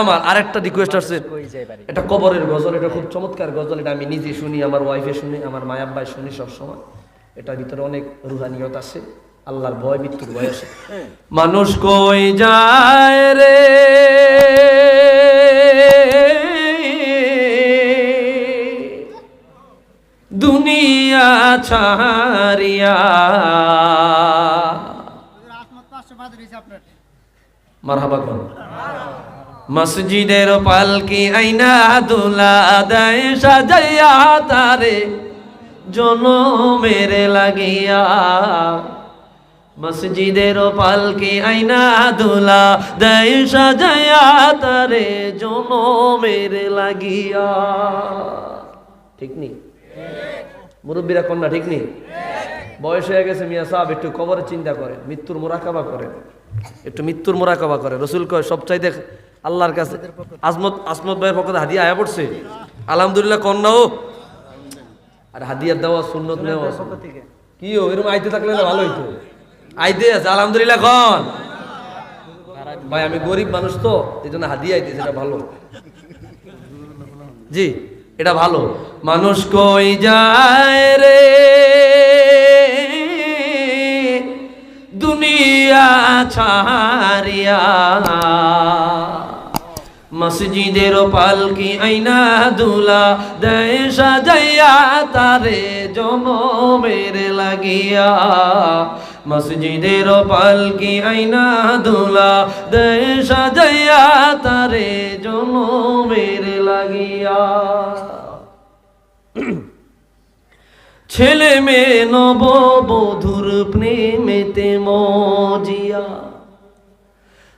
আমার আরেকটা রিকোয়েস্ট আছে। এটা কবরের গজল এটা খুব চমৎকার গজল এটা আমি নিজে শুনি আমার ওয়াইফে শুনি আমার মায়াব্বাই শুনি সব সময় এটার ভিতরে অনেক রুহানিয়ত আছে আল্লাহর ভয় মৃত্যুর ভয় আছে। মানুষ কই যায় রে? দুনিয়া ছাড়িয়া। মারহাবা কোন মসজিদের পালকি আইনা দুলা দেয়, সাজাইয়া তারে মেরে লাগিয়া। মসজিদের পালকি আইনা দুলা দেয়, সাজাইয়া তারে মেরে লাগিয়া। ঠিক নেই মুরব্বীরা কন্যা, ঠিক নেই বয়স হয়ে গেছে মিয়া সাহেব, একটু কবরের চিন্তা করে, মৃত্যুর মোরাকাবা করে। একটু মৃত্যুর মোরাকাবা করে। রসুল কয় সব চাইতে আল্লাহর কাছে। আজমত আসমত ভাইয়ের পক্ষে হাদিয়া আয়া পড়ছে। আলহামদুলিল্লাহ কন্যাও আর হাদিয়ার দেওয়া সুন্নত নেওয়া। কি ও এরকম আইতে থাকলে না ভালো হইতো আইতে আছে আলহামদুলিল্লাহ খন ভাই আমি গরিব মানুষ তো এই জন্য হাদিয়া আইতেছে এটা ভালো। জি এটা ভালো। মানুষ কই যায় রে? দুনিয়া ছাড়িয়া। মসজিদের পালকি আইনা দুলা? দেয় সাজাইয়া তারে জনমের লাগিয়া। মসজিদের পালকি আইনা দুলা? দেয় সাজাইয়া তারে জনমের লাগিয়া। ছেলে মেয়ে নব বধুর প্রেমেতে মজিয়া।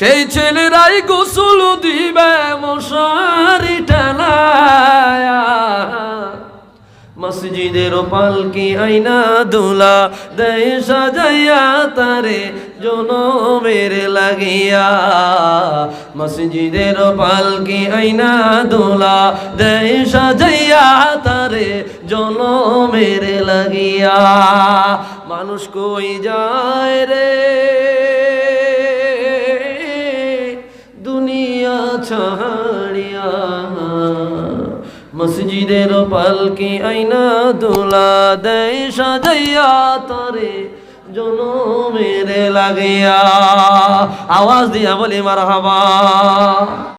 সেই ছেলেরাই গোসল দিবে মশারি মসজিদের পালকি আইনা দুলা দেয় সাজাইয়া তারে জনমের লাগিয়া। মসজিদের পালকি আইনা দুলা দেয় সাজাইয়া তারে জনমের লাগিয়া। মানুষ কই যায় রে? ছাড়িয়া মসজিদের পালকি আইনা দোলা দেয় সাজাইয়া তরে জনমের লাগিয়া আওয়াজ দিয়া বলি মার